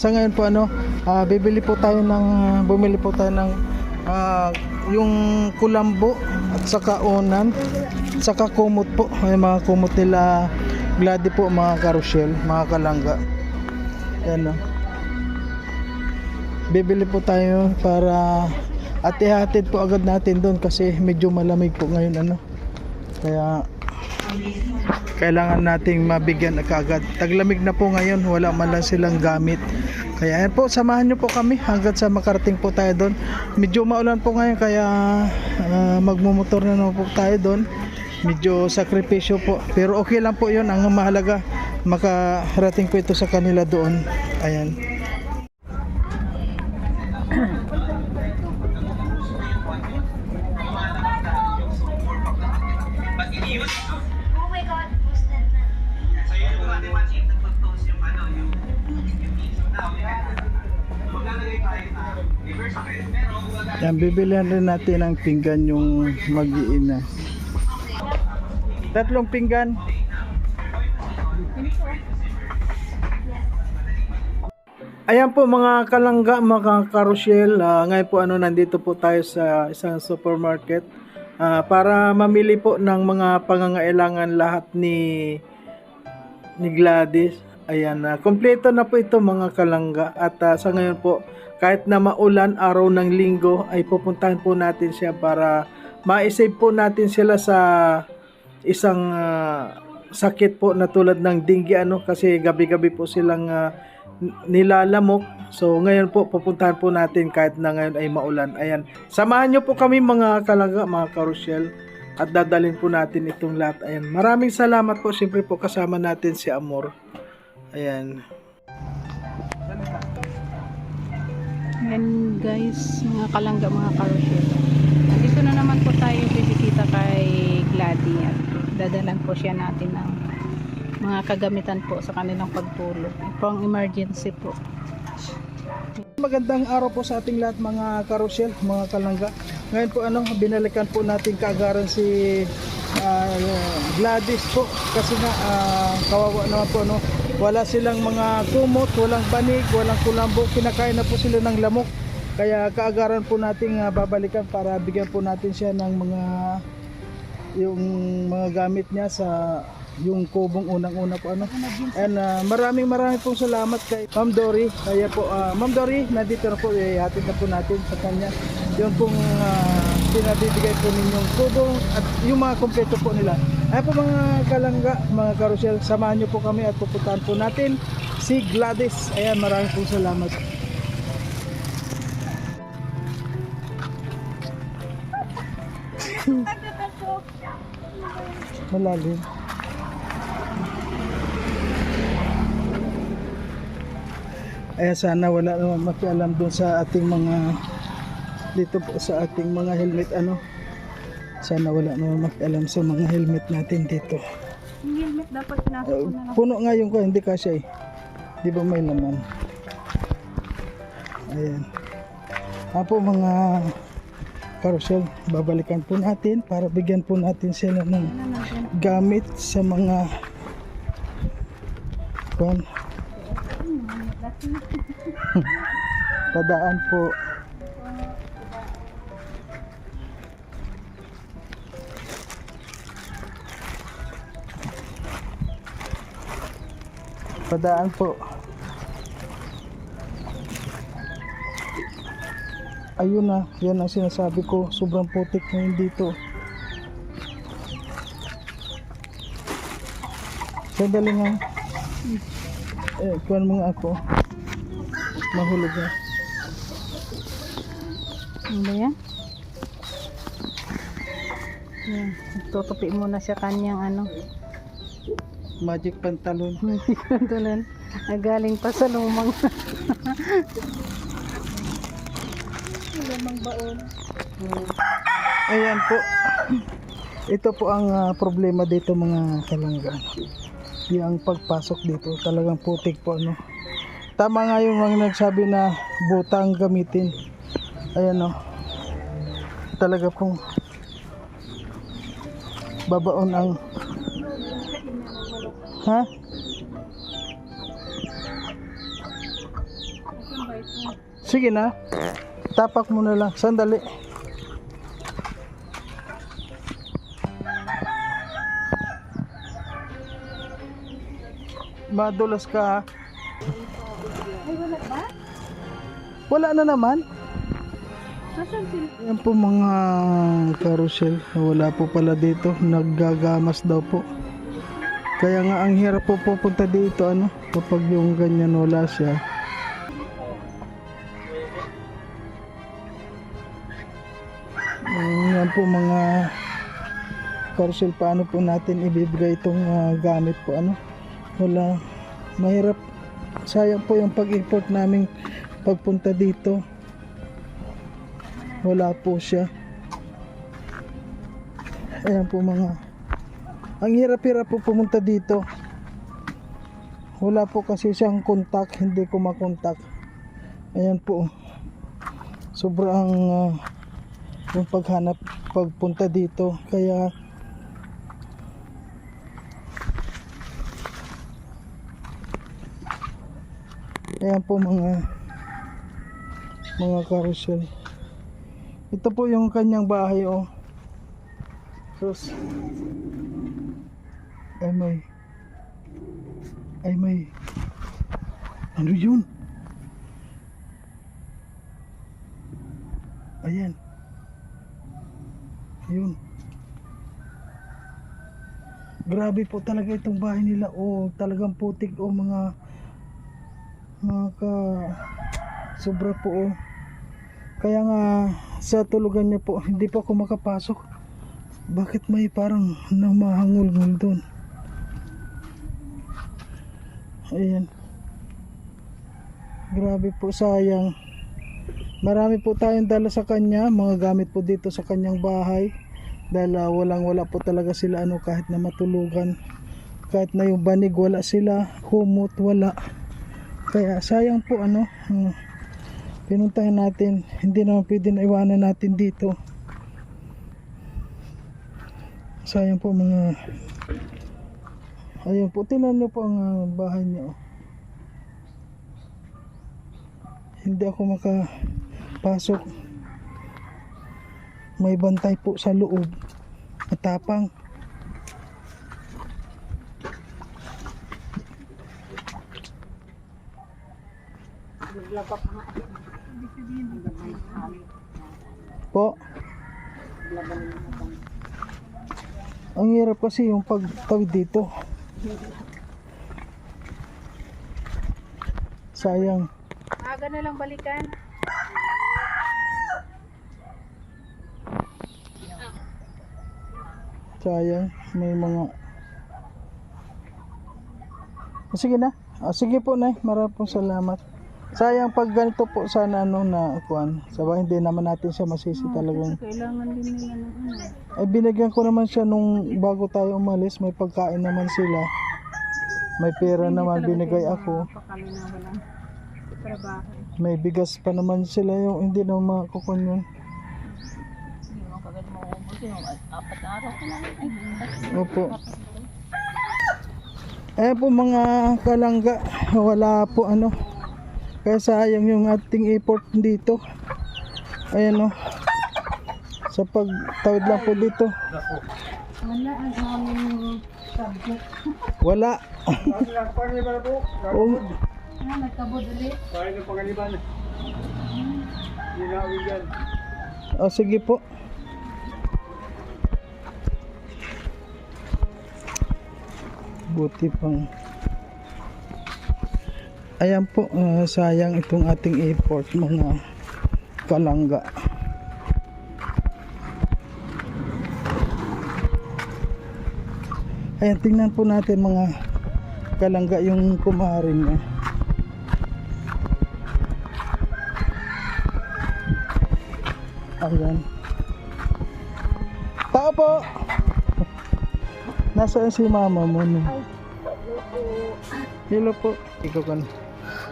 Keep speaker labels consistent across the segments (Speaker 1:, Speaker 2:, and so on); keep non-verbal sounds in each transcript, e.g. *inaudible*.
Speaker 1: Sa ngayon po ano, ah, bibili po tayo ng bumili po tayo ng ah, yung kulambo at saka unan, at saka kumot po. Ay mga kumot nila Glady po mga karusyel, mga kalangga. Yan o. Bibili po tayo para at ihatid po agad natin doon kasi medyo malamig po ngayon ano. Kaya kailangan nating mabigyan kaagad. Taglamig na po ngayon, wala man lang silang gamit. Kaya ayan po, samahan nyo po kami hanggat sa makarating po tayo doon. Medyo maulan po ngayon kaya ah, magmumotor na naman po tayo doon. Medyo sakripisyo po. Pero okay lang po yun. Ang mahalaga, makarating po ito sa kanila doon. Ayan. Yan, bibilihan rin natin ng pinggan yung mag-iina. Tatlong pinggan. Ayan po mga kalangga, mga karusyel. Ah, ngayon po ano, nandito po tayo sa isang supermarket ah, para mamili po ng mga pangangailangan lahat ni ni Gladys. Ayan, na kompleto na po ito mga kalangga. At ah, sa ngayon po, kahit na maulan araw ng linggo, ay pupuntahan po natin siya para ma-save po natin sila sa isang ah, sakit po na tulad ng dengue ano kasi gabi-gabi po silang n- nilalamok. So ngayon po pupuntahan po natin kahit na ngayon ay maulan. Ayan. Samahan niyo po kami mga kalangga, mga karusyel at dadalhin po natin itong lahat. Ayan. Maraming salamat po. Siyempre po kasama natin si Amor. Ayan.
Speaker 2: Yan guys, mga kalangga, mga karosyel. Dito na naman po tayo bibisita kay Glady at dadalan po siya natin ng mga kagamitan po sa kanilang pagtulog. Pang emergency po.
Speaker 1: Magandang araw po sa ating lahat mga karusyel, mga kalangga. Ngayon po ano, binalikan po natin kaagaran si ah, Gladys po kasi nga ah, kawawa naman po ano, wala silang mga kumot, walang banig, walang kulambo, kinakain na po sila ng lamok. Kaya kaagaran po nating ah, babalikan para bigyan po natin siya ng mga yung mga gamit niya sa yung kubong unang-una po ano. And ah, maraming maraming pong salamat kay Ma'am Dory. Kaya po ah, Ma'am Dory, nandito na po eh, hatid na po natin sa kanya. Yung pong uh, pinabibigay po ninyong kubong at yung mga kompleto po nila. Ay po mga kalangga, mga karusel, samahan niyo po kami at pupuntahan po natin si Gladys. Ayan, maraming pong salamat. Malalim. Ayan, sana wala naman makialam dun sa ating mga dito po sa ating mga helmet ano. Sana wala naman makialam sa mga helmet natin dito.
Speaker 2: Yung helmet dapat pinasok
Speaker 1: Uh, puno nga yung ko, hindi kasi. Di ba may laman? Ayan. Apo mga carousel, babalikan po natin para bigyan po natin sila ng gamit sa mga kwan. Padaan *laughs* po. Padaan po. Ayun na, yan ang sinasabi ko. Sobrang putik ngayon dito. Sandali nga. Eh, kuhan mo nga ako. Mahulog na.
Speaker 2: Ano ba yan? Yan. Tutupi muna siya kanyang ano.
Speaker 1: Magic pantalon.
Speaker 2: Hindi ko tulan. Galing pa sa lumang. lumang *laughs* baon.
Speaker 1: Ayan po. Ito po ang ah, problema dito mga kalangga. Yung pagpasok dito talagang putik po ano. Tama nga yung mga nagsabi na butang gamitin. Ayan o. Talaga pong babaon ang ha? Sige na. Tapak mo na lang. Sandali. Madulas ka ha.
Speaker 2: Ay, wala ba?
Speaker 1: Wala na naman. Yan po mga carousel. Wala po pala dito. Naggagamas daw po. Kaya nga ang hirap po pupunta dito ano kapag yung ganyan wala siya. Mm, yan po mga carousel paano po natin ibibigay itong ah, gamit po ano? Wala. Mahirap. Sayang po yung pag-import namin pagpunta dito. Wala po siya. Ayan po mga ang hirap-hirap po pumunta dito. Wala po kasi siyang kontak hindi ko makontak ayan po. Sobrang ah, yung paghanap pagpunta dito. Kaya ayan po mga mga carousel ito po yung kanyang bahay oh. Sus ay may ay may ano yun? Ayan. Yun grabe po talaga itong bahay nila. Oh talagang putik oh mga mga ka sobra po oh. Kaya nga sa tulugan niya po hindi pa ako makapasok. Bakit may parang namahangol-ngol doon ayan. Grabe po sayang. Marami po tayong dala sa kanya. Mga gamit po dito sa kanyang bahay. Dahil ah, walang wala po talaga sila ano kahit na matulugan. Kahit na yung banig wala sila. Humot wala. Kaya sayang po ano hmm, pinuntahan natin. Hindi naman pwede na iwanan natin dito. Sayang po mga ayun po tinan nyo po ang ah, bahay niya oh. hindi ako makapasok. May bantay po sa loob. Matapang. Po. Ang hirap kasi yung pagtawid dito sayang.
Speaker 2: Aga na lang balikan.
Speaker 1: sayang may mga Ah, sige na. Ah, sige po na maraming salamat sayang pag ganito po sana ano na kuan sabay hindi naman natin siya masisi talagang
Speaker 2: Kailangan din nila ng ano.
Speaker 1: ay binigyan ko naman siya nung bago tayo umalis may pagkain naman sila may pera naman binigay ako
Speaker 2: trabaho.
Speaker 1: may bigas pa naman sila yung hindi na makukun yun
Speaker 2: Hindi
Speaker 1: Opo. Eh po mga kalangga, wala po ano. Kaya sayang yung ating effort dito. Ayan o. Sa pagtawid lang po dito.
Speaker 2: wala ang aming subject. *laughs*
Speaker 1: Wala. Oh,
Speaker 2: Ah, nagkabod ulit.
Speaker 1: oh, sige po. Buti pang Ayan po, ah, sayang itong ating effort mga kalangga. Ayan, tingnan po natin mga kalangga yung kumarin niya. Ayan. Tao po! Nasaan si mama mo? No? Hello po. Ikaw ka na.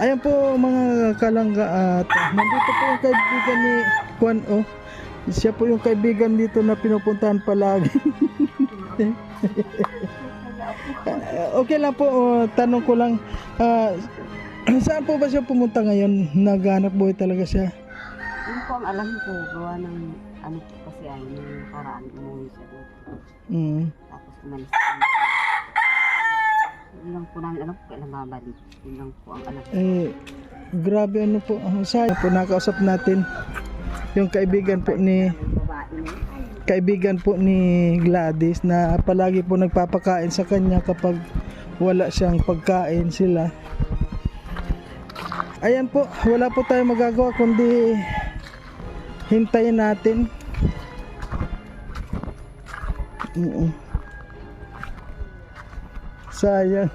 Speaker 1: Ayan po mga kalangga at nandito po yung kaibigan ni Juan O. Siya po yung kaibigan dito na pinupuntahan palagi. *laughs* Okay lang po, oh, tanong ko lang, ah, *clears throat* Saan po ba siya pumunta ngayon? Naghanap buhay talaga siya.
Speaker 3: Yun po ang alam ko, gawa ng ano po kasi ay nung paraan umuwi siya dito.
Speaker 1: Mm.
Speaker 3: Tapos umalis siya. Yun lang po namin alam kung kailan babalik. Yun lang po ang alam.
Speaker 1: Eh, grabe ano po. Ang sayang po, nakausap natin yung kaibigan po ni kaibigan po ni Gladys na palagi po nagpapakain sa kanya kapag wala siyang pagkain sila. Ayan po, wala po tayong magagawa kundi hintayin natin. Oo. Sayang.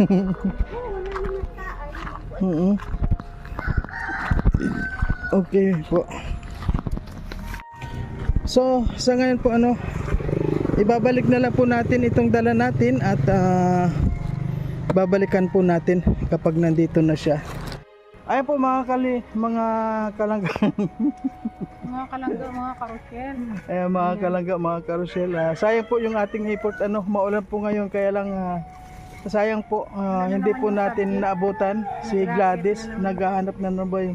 Speaker 1: Oo. Okay po. So, sa ngayon po ano, ibabalik na lang po natin itong dala natin at ah, babalikan po natin kapag nandito na siya. Ayan po mga kali, mga kalangga, *laughs*
Speaker 2: Mga kalangga, mga karusyel.
Speaker 1: ayan, mga kalangga, mga karusel. Ah, sayang po yung ating effort, ano, maulan po ngayon kaya lang ah, sayang po ah, hindi po natin naabutan si Gladys, naghahanap na naman buhay,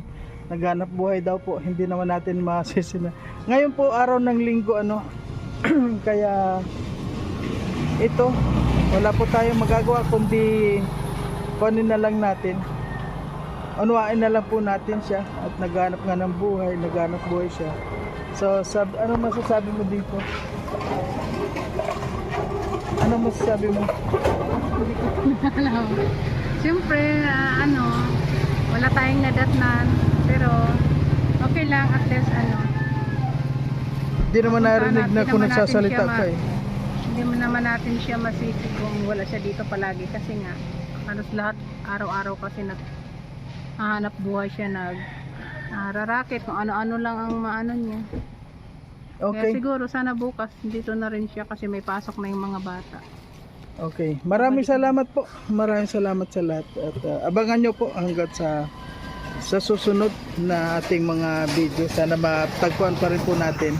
Speaker 1: naghahanap buhay daw po, hindi naman natin masisina. Ngayon po araw ng linggo ano, *clears throat* kaya ito, wala po tayong magagawa kundi kunin na lang natin. Unawain na lang po natin siya at naghanap nga ng buhay, naghanap buhay siya. So, sab ano masasabi mo dito? Ano masasabi mo?
Speaker 2: Alam. Siyempre, ah, ano, wala tayong nadatnan. Pero, okay lang at least ano,
Speaker 1: Di naman narinig na
Speaker 2: Hindi
Speaker 1: kung nagsasalita ka eh.
Speaker 2: hindi naman natin siya masisi kung wala siya dito palagi kasi nga halos lahat araw-araw kasi nag hahanap buhay siya nag ah, rarakit kung ano-ano lang ang maano niya. Kaya
Speaker 1: Okay.
Speaker 2: siguro sana bukas dito na rin siya kasi may pasok na yung mga bata.
Speaker 1: Okay. Maraming salamat po. Maraming salamat sa lahat. At uh, abangan nyo po hanggat sa sa susunod na ating mga video. Sana matagpuan pa rin po natin